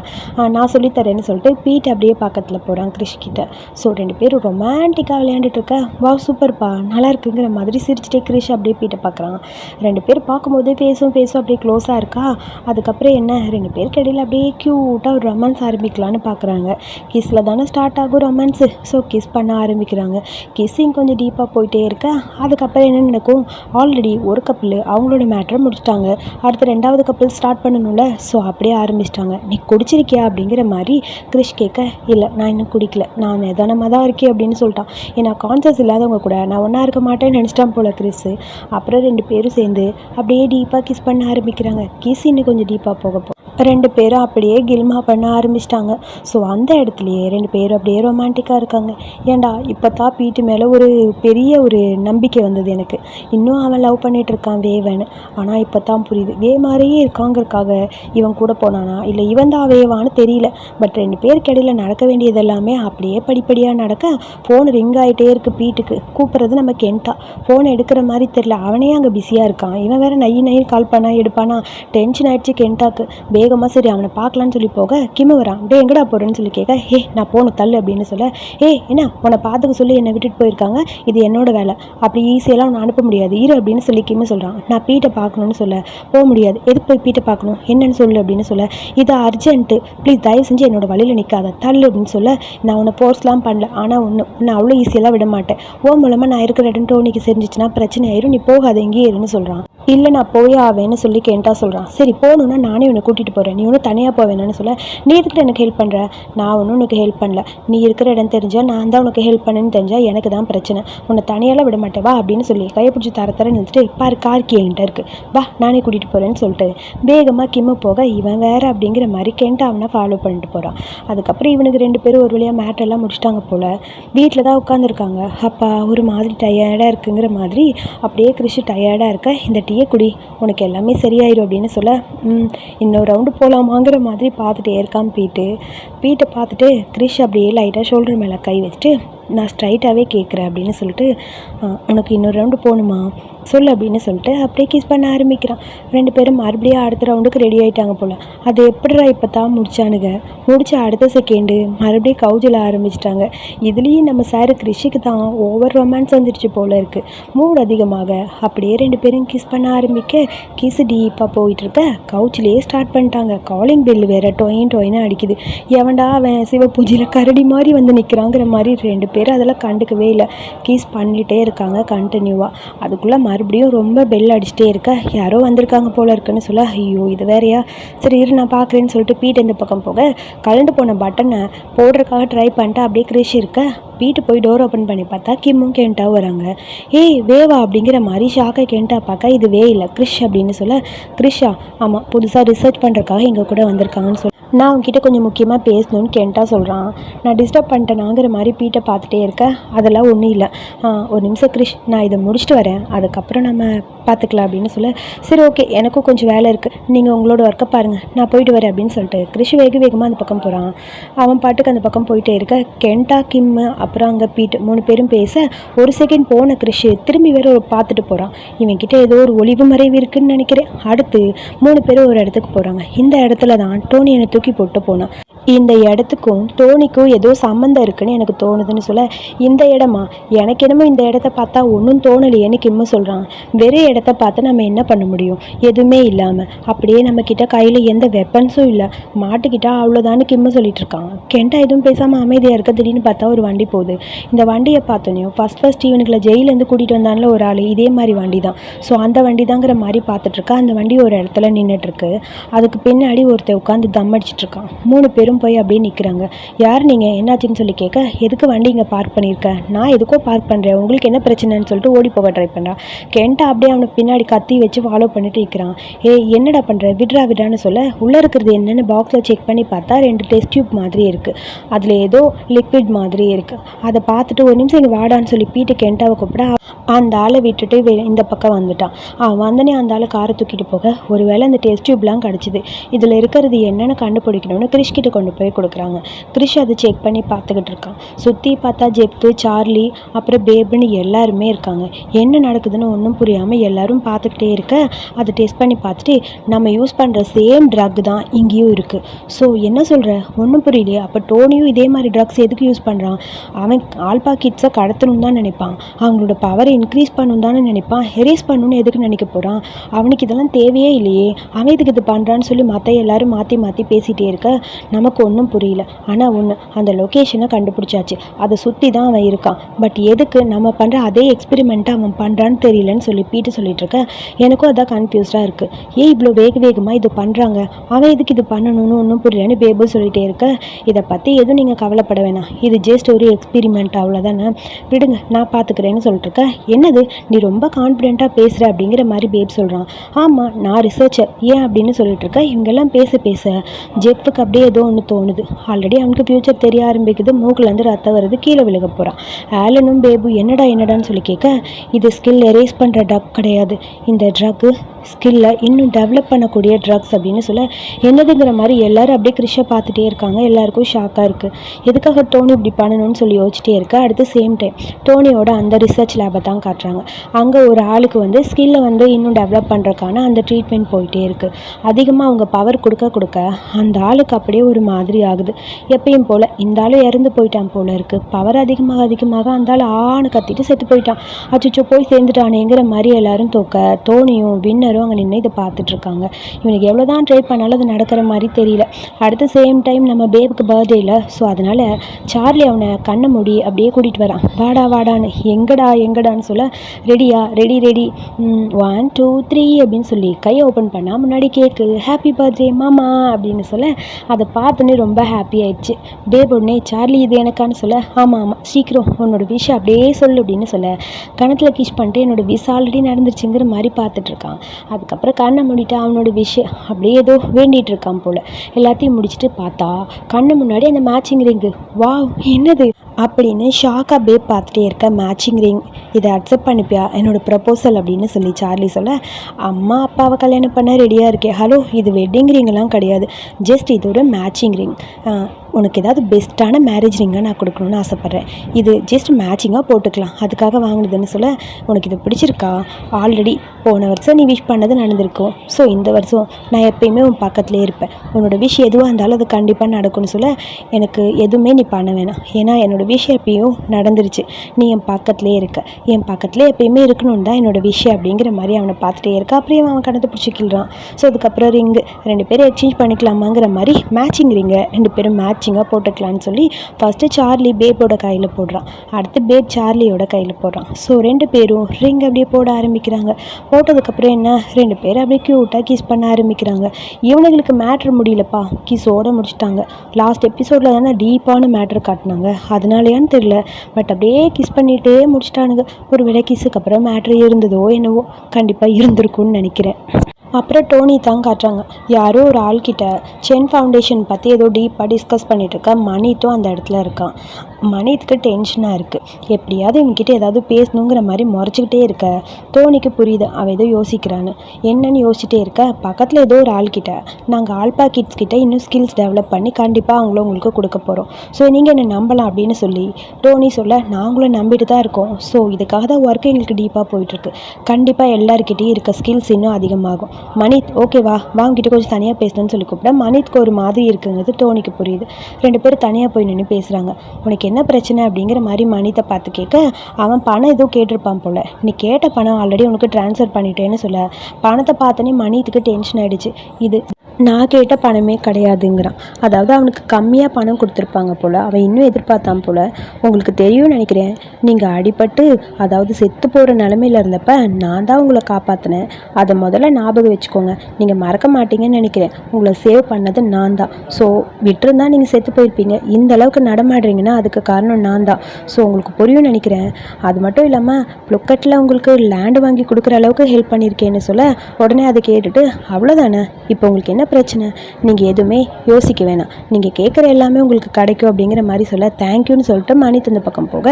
நான் சொல்லித்தரேன்னு சொல்லிட்டு பீட் அப்படியே பக்கத்தில் போகிறான் கிறிஷ் கிட்ட. ஸோ ரெண்டு பேரும் ரொமான்டிக்காக விளையாண்டுட்டு இருக்க. வா சூப்பர்ப்பா நல்லா இருக்குங்கிற மாதிரி சிரிச்சிட்டே கிரிஷ் அப்படியே பீட்டை பார்க்குறான் ரெண்டு பேர் பார்க்கும்போதே பேசும் பேசும் அப்படியே க்ளோஸாக இருக்கா. அதுக்கப்புறம் என்ன? ரெண்டு பேருக்கு இடையில அப்படியே க்யூட்டாக ஒரு ரொமான்ஸ் ஆரம்பிக்கலான்னு பார்க்குறாங்க கிஸ்ஸில் தானே ஸ்டார்ட் ஆகும் ரொமான்ஸு ஸோ கிஸ் பண்ண ஆரம்பிக்கிறாங்க. கிஸ்ஸிங் கொஞ்சம் டீப்பாக போயிட்டே இருக்க. அதுக்கப்புறம் என்ன நடக்கும்? ஆல்ரெடி ஒரு கப்பல் அவங்களோட மேட்ரை முடிச்சிட்டாங்க. அடுத்து ரெண்டாவது கப்பல் ஸ்டார்ட் பண்ணணும்ல. ஸோ அப்படியே ஆரம்பிச்சிட்டாங்க. நீ குடிச்சிருக்கியா? அப்படிங்கிற மாதிரி கிரிஷ் கேட்க இல்லை நான் இன்னும் குடிக்கல. நான் நிதானமாக தான் இருக்கேன் அப்படின்னு சொல்லிட்டான். ஏன்னா கான்சியஸ் இல்லாதவங்க கூட நான் ஒன்றா இருக்க மாட்டேன்னு நினச்சிட்டான் போல கிறிஸ் அப்புறம் ரெண்டு பேரும் சேர்ந்து அப்படியே டீப்பாக கிஸ் பண்ண ஆரம்பிக்கிறாங்க. கிஸ் இன்னும் கொஞ்சம் டீப்பாக போக போ ரெண்டு பேரும் அப்படியே கில்மா பண்ண ஆரம்பிச்சிட்டாங்க. ஸோ அந்த இடத்துலையே ரெண்டு பேரும் அப்படியே ரொமான்டிக்காக இருக்காங்க. ஏன்டா இப்போ தான் பீட்டு மேலே ஒரு பெரிய ஒரு நம்பிக்கை வந்தது எனக்கு. இன்னும் அவன் லவ் பண்ணிகிட்ருக்கான் இருக்கான் வேவன். ஆனால் இப்போ தான் புரியுது. வே மாதிரியே இருக்காங்கிறக்காக இவன் கூட போனானா? இல்லை இவன் தான் வேவான்னு தெரியல. பட் ரெண்டு பேருக்கு இடையில நடக்க வேண்டியது எல்லாமே அப்படியே படிப்படியாக நடக்க ஃபோன் ரிங் ஆகிட்டே இருக்குது பீட்டுக்கு. கூப்பிட்றது நம்ம கென்ட்டா ஃபோன் எடுக்கிற மாதிரி தெரியல. அவனே அங்கே பிஸியாக இருக்கான். இவன் வேறு நை நைன்னு கால் பண்ணா எடுப்பானா? டென்ஷன் ஆயிடுச்சு கென்ட்டாக்கு வேகமாக சரி அவனை பார்க்கலான்னு சொல்லி போக கிம வரான் டே எங்கடா போகிறேன்னு சொல்லி கேட்க ஹே நான் போகணும் தள்ளு அப்படின்னு சொல்ல ஏ என்ன உன்னை பார்த்துக்க சொல்லி என்னை விட்டுட்டு போயிருக்காங்க? இது என்னோட வேலை. அப்படி ஈஸியெல்லாம் அவனை அனுப்ப முடியாது. இரு அப்படின்னு சொல்லி கிம சொல்கிறான் நான் பீட்டை பார்க்கணுன்னு சொல்ல. போக முடியாது. எதுக்கு போய் பீட்டை பார்க்கணும்? என்னன்னு சொல்லு அப்படின்னு சொல்ல. இது அர்ஜென்ட்டு ப்ளீஸ் தயவு செஞ்சு என்னோட வழியில் நிற்காத தள்ளு அப்படின்னு சொல்ல. நான் உன்னை ஃபோர்ஸ்லாம் பண்ணல. ஆனால் ஒன்று உன்னை அவ்வளோ ஈஸியெல்லாம் விட மாட்டேன். ஓ மூலமாக நான் இருக்கிற இடம் டோனிக்கு செஞ்சிச்சுன்னா பிரச்சனை ஆயிரும். நீ போகாத எங்கேயே இருன்னு சொல்கிறான் இல்லை நான் போய் ஆவேன்னு சொல்லி கேண்டா சொல்கிறான் சரி போகணுன்னா நானே உன்னை கூட்டிகிட்டு போகிறேன் நீ ஒன்றும் தனியாக போவேன்னு சொல்ல. நீ எதுக்கிட்ட எனக்கு ஹெல்ப் பண்ணுற நான் ஒன்றும் உனக்கு ஹெல்ப் பண்ணல. நீ இருக்கிற இடம் தெரிஞ்சால் நான் தான் உனக்கு ஹெல்ப் பண்ணேன்னு தெரிஞ்சால் எனக்கு தான் பிரச்சனை. உன்னை தனியாலாம் விட மாட்டேன். வா அப்படின்னு சொல்லி கையை பிடிச்சி தர தர நிறுத்திட்டு பாரு கார்கி என்கிட்ட இருக்குது வா நானே கூட்டிகிட்டு போகிறேன்னு சொல்லிட்டு வேகமாக கிம்ம போக இவன் வேறு அப்படிங்கிற மாதிரி கேண்டா அவனை ஃபாலோ பண்ணிட்டு போகிறான் அதுக்கப்புறம் இவனுக்கு ரெண்டு பேரும் ஒரு வழியாக மேட்டெல்லாம் முடிச்சிட்டாங்க போல். வீட்டில் தான் உட்காந்துருக்காங்க அப்பா ஒரு மாதிரி டயர்டாக இருக்குங்கிற மாதிரி அப்படியே கிறிஷ் டயர்டாக இருக்க இந்த டீயை குடி உனக்கு எல்லாமே சரியாயிடும் அப்படின்னு சொல்ல இன்னொரு ரவுண்டு போகலாமாங்கிற மாதிரி பார்த்துட்டே இருக்கான் பீட்டு. பீட்டை பார்த்துட்டு கிரிஷ் அப்படியே லைட்டாக ஷோல்டர் மேலே கை வச்சுட்டு நான் ஸ்ட்ரைட்டாகவே கேட்குறேன் அப்படின்னு சொல்லிட்டு உனக்கு இன்னொரு ரவுண்டு போகணுமா? சொல்லு அப்படின்னு சொல்லிட்டு அப்படியே கிஸ் பண்ண ஆரம்பிக்கிறான். ரெண்டு பேரும் மறுபடியும் அடுத்த ரவுண்டுக்கு ரெடி ஆகிட்டாங்க போல். அது எப்படிடா இப்போ தான் முடிச்சானுங்க? முடிச்ச அடுத்த செகண்டு மறுபடியும் கவுஜில் ஆரம்பிச்சிட்டாங்க. இதுலேயும் நம்ம சார் கிருஷிக்கு தான் ஓவர் ரொமான்ஸ் வந்துடுச்சு போல் இருக்குது மூட் அதிகமாக. அப்படியே ரெண்டு பேரும் கிஸ் பண்ண ஆரம்பிக்க கிஸ் டீப்பாக போயிட்டுருக்க கவுச்சிலேயே ஸ்டார்ட் பண்ணிட்டாங்க. காலிங் பெல் வேறு டொயின் டொயின்னு அடிக்குது. எவன்டா அவன் சிவ பூஜையில் கரடி மாதிரி வந்து நிற்கிறாங்கிற மாதிரி ரெண்டு பேர் அதெல்லாம் கண்டுக்கவே இல்லை. கீஸ் பண்ணிகிட்டே இருக்காங்க கண்டினியூவாக அதுக்குள்ளே மறுபடியும் ரொம்ப பெல் அடிச்சுட்டே இருக்க. யாரோ வந்திருக்காங்க போல இருக்குன்னு சொல்ல ஐயோ இது வேறயா? சரி இரு நான் பார்க்குறேன்னு சொல்லிட்டு பீட் இந்த பக்கம் போக கலண்டு போன பட்டனை போடுறதுக்காக ட்ரை பண்ணிட்டு அப்படியே கிரிஷ் இருக்க. பீட்டு போய் டோர் ஓப்பன் பண்ணி பார்த்தா கிம்மும் கென்ட்டாவும் வராங்க. ஏய் வேவா? அப்படிங்கிற மாதிரி ஷாக்கை கேண்டா பார்க்க இது வே இல்லை கிரிஷ் அப்படின்னு சொல்ல கிரிஷா ஆமாம் புதுசாக ரிசர்ச் பண்ணுறதுக்காக எங்கள் கூட வந்திருக்காங்கன்னு சொல்ல நான் உங்ககிட்ட கொஞ்சம் முக்கியமாக பேசணும்னு கேண்டா சொல்கிறான் நான் டிஸ்டர்ப் பண்ணிட்டேனாங்கிற மாதிரி பீட்டை பார்த்துட்டே இருக்க அதெல்லாம் ஒன்றும் இல்லை. ஆ, ஒரு நிமிஷம் கிரிஷ் நான் இதை முடிச்சுட்டு வரேன். அதுக்கப்புறம் நம்ம பார்த்துக்கலாம் அப்படின்னு சொல்ல சரி ஓகே எனக்கும் கொஞ்சம் வேலை இருக்குது நீங்கள் உங்களோட ஒர்க்கை பாருங்கள் நான் போயிட்டு வரேன் அப்படின்னு சொல்லிட்டு கிரிஷ் வேக வேகமாக அந்த பக்கம் போகிறான் அவன் பாட்டுக்கு அந்த பக்கம் போயிட்டே இருக்க. கெண்டா கிம்மு அப்புறம் அங்கே பீட்டு மூணு பேரும் பேச ஒரு செகண்ட் போன கிரிஷ் திரும்பி வேற ஒரு பார்த்துட்டு போகிறான் இவன்கிட்ட ஏதோ ஒரு ஒளிவு மறைவு இருக்குன்னு நினைக்கிறேன். அடுத்து மூணு பேரும் ஒரு இடத்துக்கு போகிறாங்க இந்த இடத்துல தான் டோனி என்னை தூக்கி போட்டு போனான். இந்த இடத்துக்கும் டோனிக்கும் ஏதோ சம்மந்தம் இருக்குன்னு எனக்கு தோணுதுன்னு சொல்ல இந்த இடமா? எனக்கு என்னமோ இந்த இடத்த பார்த்தா ஒன்றும் தோணலையேன்னு கிம்மு சொல்கிறான் வெறும் இடத்த பார்த்து நம்ம என்ன பண்ண முடியும்? எதுவுமே இல்லாமல் அப்படியே நம்ம கிட்ட கையில் எந்த வெப்பன்ஸும் இல்லை. மாட்டுக்கிட்டா அவ்வளோதான்னு கிம்மு சொல்லிட்டு இருக்கான். கெண்டா எதுவும் பேசாமல் அமைதியாக இருக்க திடீர்னு பார்த்தா ஒரு வண்டி போகுது. இந்த வண்டியை பார்த்தோன்னே ஃபஸ்ட் ஃபஸ்ட் இவனுக்குள்ள ஜெயிலேருந்து கூட்டிகிட்டு வந்தான்ல ஒரு ஆள். இதே மாதிரி வண்டி தான் ஸோ அந்த வண்டி தாங்கிற மாதிரி பார்த்துட்டு இருக்கா. அந்த வண்டி ஒரு இடத்துல நின்றுட்டு இருக்கு. அதுக்கு பின்னாடி ஒருத்தர் உட்காந்து தம் அடிச்சிட்டு இருக்கான். மூணு பேரும் போய் அப்படியே நிற்கிறாங்க யார் நீங்கள் என்னாச்சுன்னு சொல்லி கேட்க எதுக்கு வண்டி இங்கே பார்க் பண்ணியிருக்க? நான் எதுக்கோ பார்க் பண்ணுறேன் உங்களுக்கு என்ன பிரச்சனைன்னு சொல்லிட்டு ஓடி போக ட்ரை பண்ணுறான் கென்ட்டா அப்படியே அவனுக்கு பின்னாடி கத்தி வச்சு ஃபாலோ பண்ணிட்டு இருக்கிறான் ஏ என்னடா பண்ணுற விட்ரா விட்ரான்னு சொல்ல உள்ளே இருக்கிறது என்னென்னு பாக்ஸில் செக் பண்ணி பார்த்தா ரெண்டு டெஸ்ட் டியூப் மாதிரி இருக்குது அதில் ஏதோ லிக்விட் மாதிரி இருக்குது அதை பார்த்துட்டு ஒரு நிமிஷம் இங்கே வாடான்னு சொல்லி பீட்டு கென்ட்டாவை கூப்பிட அந்த ஆளை விட்டுட்டு இந்த பக்கம் வந்துட்டான். அவன் வந்தனே அந்த ஆளை காரை தூக்கிட்டு போக ஒருவேளை அந்த டெஸ்ட் டியூப்லாம் கிடச்சிது. இதில் இருக்கிறது என்னென்னு கண்டுபிடிக்கணும்னு கிறிஷ்கிட்ட கொண்டு கொண்டு போய் கொடுக்குறாங்க. கிரிஷ் அதை செக் பண்ணி பார்த்துக்கிட்டு இருக்கான். சுற்றி பார்த்தா ஜெப்பு சார்லி அப்புறம் பேபுன்னு எல்லாருமே இருக்காங்க. என்ன நடக்குதுன்னு ஒன்றும் புரியாமல் எல்லாரும் பார்த்துக்கிட்டே இருக்க அதை டெஸ்ட் பண்ணி பார்த்துட்டு நம்ம யூஸ் பண்ணுற சேம் ட்ரக் தான் இங்கேயும் இருக்குது ஸோ என்ன சொல்கிற ஒன்றும் புரியலையே. அப்போ டோனியும் இதே மாதிரி ட்ரக்ஸ் எதுக்கு யூஸ் பண்ணுறான் அவன் ஆல்பா கிட்ஸை கடத்தணும் தான் நினைப்பான். அவங்களோட பவரை இன்க்ரீஸ் பண்ணணும் தானே நினைப்பான். ஹெரேஸ் பண்ணணும்னு எதுக்கு நினைக்க போகிறான் அவனுக்கு இதெல்லாம் தேவையே இல்லையே. அவன் இதுக்கு இது பண்ணுறான்னு சொல்லி மற்ற எல்லாரும் மாற்றி மாற்றி பேசிகிட்டே இருக்க. நமக்கு ஒன்றும் புரியல. ஆனால் ஒன்று அந்த லொக்கேஷனை கண்டுபிடிச்சாச்சு. அதை சுற்றி தான் அவன் இருக்கான். பட் எதுக்கு நம்ம பண்ணுற அதே எக்ஸ்பெரிமெண்ட்டை அவன் பண்ணுறான்னு தெரியலன்னு சொல்லி பீட்டு சொல்லிட்டு இருக்கேன் எனக்கும் அதான் கன்ஃபியூஸ்டாக இருக்குது ஏன் இவ்வளோ வேக வேகமாக இது பண்ணுறாங்க அவன் எதுக்கு இது பண்ணணும்னு ஒன்றும் புரியலன்னு பேபு சொல்லிகிட்டே இருக்க. இதை பற்றி எதுவும் நீங்கள் கவலைப்பட வேணாம். இது ஜஸ்ட் ஒரு எக்ஸ்பெரிமெண்ட் அவ்வளோதானே விடுங்க நான் பார்த்துக்கிறேன்னு சொல்லிட்டு இருக்கேன் என்னது? நீ ரொம்ப கான்ஃபிடென்ட்டாக பேசுகிற அப்படிங்கிற மாதிரி பேப் சொல்கிறான் ஆமாம் நான் ரிசர்ச்சர் ஏன் அப்படின்னு சொல்லிட்டு இருக்கேன் இவங்கெல்லாம் பேச பேச. ஜெப்புக்கு அப்படியே ஏதோ ஒன்று தோணுது. ஆல்ரெடி அவனுக்கு ஃப்யூச்சர் தெரிய ஆரம்பிக்குது. மூக்குலேருந்து ரத்தம் வருது. கீழே விழுக போகிறான் ஆலனும் பேபு என்னடா என்னடான்னு சொல்லி கேட்க இது ஸ்கில் எரேஸ் பண்ணுற ட்ரக் கிடையாது. இந்த ட்ரக்கு ஸ்கில்லை இன்னும் டெவலப் பண்ணக்கூடிய ட்ரக்ஸ் அப்படின்னு சொல்ல என்னதுங்கிற மாதிரி எல்லாரும் அப்படியே கிறிஷை பார்த்துட்டே இருக்காங்க. எல்லாருக்கும் ஷாக்காக இருக்குது எதுக்காக டோனி இப்படி பண்ணணும்னு சொல்லி யோசிச்சிட்டே இருக்கா. அடுத்து சேம் டைம் டோனியோட அந்த ரிசர்ச் லேபை தான் காட்டுறாங்க. அங்கே ஒரு ஆளுக்கு வந்து ஸ்கில்லை வந்து இன்னும் டெவலப் பண்ணுறக்கான அந்த ட்ரீட்மெண்ட் போயிட்டே இருக்குது அதிகமாக அவங்க பவர் கொடுக்க கொடுக்க அந்த ஆளுக்கு அப்படியே ஒரு மாதிரி ஆகுது. எப்பயும் போல் இந்த ஆள் இறந்து போயிட்டான் போல் இருக்குது பவர் அதிகமாக அதிகமாக அந்த ஆள் ஆணு கத்திட்டு செத்து போயிட்டான். அச்சுச்சோ போய் சேர்ந்துட்டானேங்கிற மாதிரி எல்லாரும் தோக்க டோனியும் வின்னரும் அங்கே நின்று இதை பார்த்துட்ருக்காங்க. இவனுக்கு எவ்வளோ தான் ட்ரை பண்ணாலும் அது நடக்கிற மாதிரி தெரியல. அடுத்த சேம் டைம் நம்ம பேபுக்கு பர்த்டேயில் ஸோ அதனால் சார்லி அவனை கண்ணை மூடி அப்படியே கூட்டிகிட்டு வரான். வாடா வாடான்னு எங்கடா எங்கடான்னு சொல்ல ரெடியா ready ready one two three அப்படின்னு சொல்லி கையை ஓப்பன் பண்ணால் முன்னாடி கேக்கு ஹாப்பி பர்த்டே மாமா அப்படின்னு சொல்ல அதை பார்த்தோன்னே ரொம்ப ஹாப்பி ஆயிடுச்சு. பேப் உடனே சார்லி இது எனக்கான்னு சொல்ல ஆமாம் ஆமாம் சீக்கிரம் உன்னோட விஷ் அப்படியே சொல்லு அப்படின்னு சொல்ல கணத்தில் கிஷ் பண்ணிட்டு என்னோட விஷ் ஆல்ரெடி நடந்துருச்சுங்கிற மாதிரி பார்த்துட்ருக்கான். அதுக்கப்புறம் கண்ணை மூடிட்டு அவனோட விஷயம் அப்படியே ஏதோ வேண்டிகிட்டு இருக்கான் போல். எல்லாத்தையும் முடிச்சுட்டு பார்த்தா கண்ணு முன்னாடி அந்த மேட்சிங் ரிங்கு வாவ் என்னது? அப்படின்னு ஷாக் அப்படியே பார்த்துட்டே இருக்க மேட்சிங் ரிங் இதை அக்செப்ட் பண்ணிப்பியா? என்னோட ப்ரப்போசல் அப்படின்னு சொல்லி சார்லி சொல்ல அம்மா அப்பாவை கல்யாணம் பண்ண ரெடியாக இருக்கே. ஹலோ இது வெட்டிங் ரிங்லாம் கிடையாது. ஜஸ்ட் இது ஒரு மேட்சிங் ரிங் உனக்கு ஏதாவது பெஸ்ட்டான மேரேஜ் ரிங்காக நான் கொடுக்கணும்னு ஆசைப்பட்றேன். இது ஜஸ்ட் மேட்சிங்காக போட்டுக்கலாம். அதுக்காக வாங்கினதுன்னு சொல்ல உனக்கு இது பிடிச்சிருக்கா? ஆல்ரெடி போன வருஷம் நீ விஷ் பண்ணது நடந்திருக்கும். ஸோ இந்த வருஷம் நான் எப்பயுமே உன் பக்கத்துலேயே இருப்பேன். உன்னோட விஷ் எதுவாக இருந்தாலும் அது கண்டிப்பாக நடக்கும்னு சொல்ல எனக்கு எதுவுமே நீ பண்ண வேணாம். ஏன்னா என்னோடய விஷ் எப்பயும் நடந்துருச்சு. நீ என் பக்கத்துலேயே இருக்க. என் பக்கத்துலேயே எப்பயுமே இருக்கணும்னு தான் என்னோட விஷயம் அப்படிங்கிற மாதிரி அவனை பார்த்துட்டே இருக்கா. அப்புறம் அவன் கணத்தை பிடிச்சி ஸோ அதுக்கப்புறம் ரிங்கு. ரெண்டு பேரும் எக்ஸ்சேஞ்ச் பண்ணிக்கலாமாங்கிற மாதிரி மேட்சிங் ரிங்கை ரெண்டு பேரும் மேட்சிங்காக போட்டுக்கலான்னு சொல்லி ஃபஸ்ட்டு சார்லி பேப்போட கையில் போடுறான். அடுத்து பேப் சார்லியோட கையில் போடுறான். ஸோ ரெண்டு பேரும் ரிங் அப்படியே போட ஆரம்பிக்கிறாங்க. போட்டதுக்கப்புறம் என்ன? ரெண்டு பேரும் அப்படியே க்யூட்டாக கிஸ் பண்ண ஆரம்பிக்கிறாங்க. இவனுங்களுக்கு மேட்ரு முடியலப்பா. கிஸோட முடிச்சிட்டாங்க. லாஸ்ட் எபிசோடில் தானே டீப்பான மேட்ரு காட்டினாங்க. அதனால் அதனாலயான்னு தெரில பட் அப்படியே கிஸ் பண்ணிகிட்டே முடிச்சிட்டானுங்க. ஒரு வேளை கிஸ்ஸுக்கு அப்புறம் மேட்ரு இருந்ததோ என்னவோ கண்டிப்பாக இருந்திருக்கும்னு நினைக்கிறேன். அப்புறம் டோனி தான் காட்டுறாங்க. யாரோ ஒரு ஆள்கிட்ட சென் ஃபவுண்டேஷன் பற்றி ஏதோ டீப்பாக டிஸ்கஸ் பண்ணிட்டு இருக்க மணித்தும் அந்த இடத்துல இருக்கான். மணித்துக்கு டென்ஷனாக இருக்குது எப்படியாவது இவன்கிட்ட ஏதாவது பேசணுங்கிற மாதிரி முறைச்சிக்கிட்டே இருக்க. தோனிக்கு புரியுது அவள் ஏதோ யோசிக்கிறான்னு. என்னன்னு யோசிச்சுட்டே இருக்க. பக்கத்தில் ஏதோ ஒரு ஆள்கிட்ட நாங்கள் ஆல்பா கிட்ஸ் கிட்ட இன்னும் ஸ்கில்ஸ் டெவலப் பண்ணி கண்டிப்பாக அவங்கள உங்களுக்கு கொடுக்க போகிறோம் ஸோ நீங்கள் என்னை நம்பலாம் அப்படின்னு சொல்லி டோனி சொல்ல நாங்களும் நம்பிட்டு தான் இருக்கோம். ஸோ இதுக்காக தான் ஒர்க்கு எங்களுக்கு டீப்பாக போயிட்டுருக்கு. கண்டிப்பாக எல்லாருக்கிட்டையும் இருக்க ஸ்கில்ஸ் இன்னும் அதிகமாகும். மனித் ஓகேவா வாங்கிட்டு கொஞ்சம் தனியாக பேசணும்னு சொல்லி கூப்பிட மனித்க்கு ஒரு மாதிரி இருக்குங்கிறது டோனிக்கு புரியுது. ரெண்டு பேரும் தனியாக போய் நின்று பேசுகிறாங்க உனக்கு என்ன பிரச்சனை அப்படிங்கிற மாதிரி மணித்தை பார்த்து கேட்க அவன் பணம் ஏதோ கேட்டிருப்பான் போல். நீ கேட்ட பணம் ஆல்ரெடி உனக்கு ட்ரான்ஸ்ஃபர் பண்ணிட்டேன்னு சொல்ல. பணத்தை பார்த்தோன்னே மணித்துக்கு டென்ஷன் ஆகிடுச்சு இது நான் கேட்ட பணமே கிடையாதுங்கிறான். அதாவது அவனுக்கு கம்மியாக பணம் கொடுத்துருப்பாங்க போல் அவன் இன்னும் எதிர்பார்த்தான் போல். உங்களுக்கு தெரியும்னு நினைக்கிறேன். நீங்கள் அடிபட்டு அதாவது செத்து போகிற நிலமையில இருந்தப்ப நான் தான் உங்களை காப்பாற்றினேன் அதை முதல்ல ஞாபகம் வச்சுக்கோங்க. நீங்கள் மறக்க மாட்டீங்கன்னு நினைக்கிறேன். உங்களை சேவ் பண்ணது நான் தான். ஸோ விட்டுருந்தா நீங்கள் செத்து போயிருப்பீங்க. இந்த அளவுக்கு நடமாடுறீங்கன்னா அதுக்கு காரணம் நான் தான். ஸோ உங்களுக்கு புரியும்னு நினைக்கிறேன். அது மட்டும் இல்லாமல் ப்ளுக்கட்டில் உங்களுக்கு லேண்டு வாங்கி கொடுக்குற அளவுக்கு ஹெல்ப் பண்ணியிருக்கேன்னு சொல்ல உடனே அதை கேட்டுட்டு அவ்வளோதானே இப்போ உங்களுக்கு என்ன பிரச்சனை. நீங்கள் எதுவுமே யோசிக்க வேணாம். நீங்கள் கேட்குற எல்லாமே உங்களுக்கு கிடைக்கும் அப்படிங்கிற மாதிரி சொல்ல தேங்க்யூன்னு சொல்லிட்டு மணி தந்த பக்கம் போக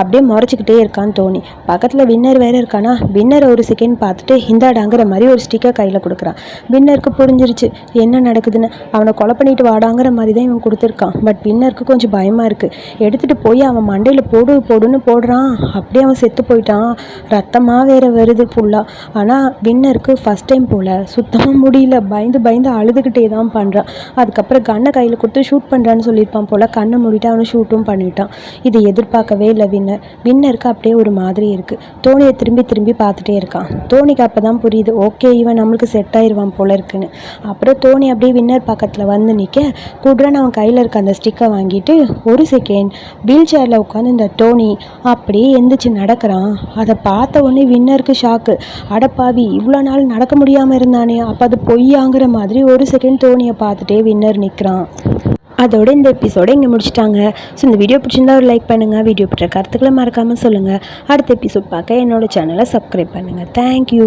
அப்படியே முறைச்சிக்கிட்டே இருக்கான்னு தோணி. பக்கத்தில் வின்னர் வேறு இருக்கானா? வின்னர் ஒரு செகண்ட் பார்த்துட்டு இந்தாடாங்கிற மாதிரி ஒரு ஸ்டிக்கர் கையில் கொடுக்குறான். வின்னருக்கு புரிஞ்சிருச்சு. என்ன நடக்குதுன்னு? அவனை கொலை பண்ணிட்டு வாடாங்கிற மாதிரி தான் இவன் கொடுத்துருக்கான். பட் வின்னருக்கு கொஞ்சம் பயமாக இருக்குது எடுத்துகிட்டு போய் அவன் மண்டையில் போடு போடுன்னு போடுறான். அப்படியே அவன் செத்து போயிட்டான். ரத்தமாக வேற வருது ஃபுல்லாக ஆனால் வின்னருக்கு ஃபஸ்ட் டைம் போல் சுத்தமாக முடியல. பயந்து பயந்து அழுதுகிட்டே தான் பண்ணுறான் அதுக்கப்புறம் கண்ணை கையில் கொடுத்து ஷூட் பண்ணுறான்னு சொல்லியிருப்பான் போல் கண்ணை மூடிட்டு அவனை ஷூட்டும் பண்ணிட்டான். இது எதிர்பார்க்கவே இல்லை வின்னர். வின்னருக்கு அப்படியே ஒரு மாதிரி இருக்குது தோனியை திரும்பி திரும்பி பார்த்துட்டே இருக்கான். தோனிக்கு அப்போ தான் புரியுது ஓகே இவன் நம்மளுக்கு செட் ஆயிடுவான் போல் இருக்குன்னு. அப்புறம் தோனி அப்படியே வின்னர் பக்கத்தில் வந்து நிற்க குட்ரன் அவன் கையில் இருக்க அந்த ஸ்டிக்கை வாங்கிட்டு ஒரு செகண்ட் வீல் சேரில் உட்காந்து இந்த டோனி அப்படியே எந்திரிச்சு நடக்கிறான். அதை பார்த்த உடனே வின்னருக்கு ஷாக்கு அடப்பாவி இவ்வளோ நாள் நடக்க முடியாமல் இருந்தானே அப்போ அது பொய்யாங்கிற மாதிரி ஒரு செகண்ட் தோனியை பார்த்துட்டே வின்னர் நிற்கிறான் அதோட இந்த எபிசோடை இங்கே முடிச்சிட்டாங்க. ஸோ இந்த வீடியோ பிடிச்சிருந்தா ஒரு லைக் பண்ணுங்கள் வீடியோ பற்ற கருத்துக்களை மறக்காமல் சொல்லுங்கள் அடுத்த எபிசோட் பார்க்க என்னோட சேனலை சப்ஸ்கிரைப் பண்ணுங்கள் தேங்க்யூ